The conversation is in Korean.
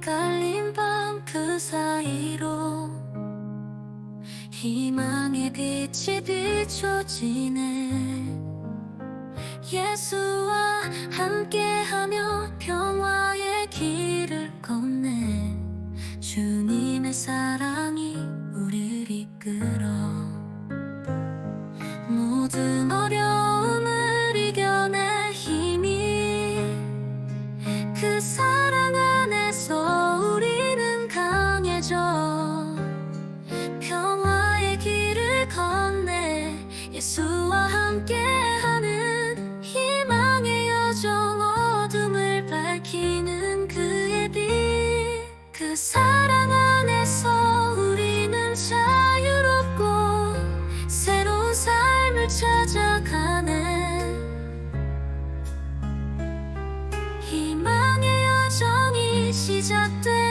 깔린 밤 그 사이로 희망의 빛이 비춰지네. 예수와 함께하며 평화의 길을 걷네. 주님의 사랑이 우리를 이끌어 모든 어려움을 이겨낼 힘이 그 사랑 예수와 함께하는 희망의 여정 어둠을 밝히는 그의 빛 그 사랑 안에서 우리는 자유롭고 새로운 삶을 찾아가네. 희망의 여정이 시작돼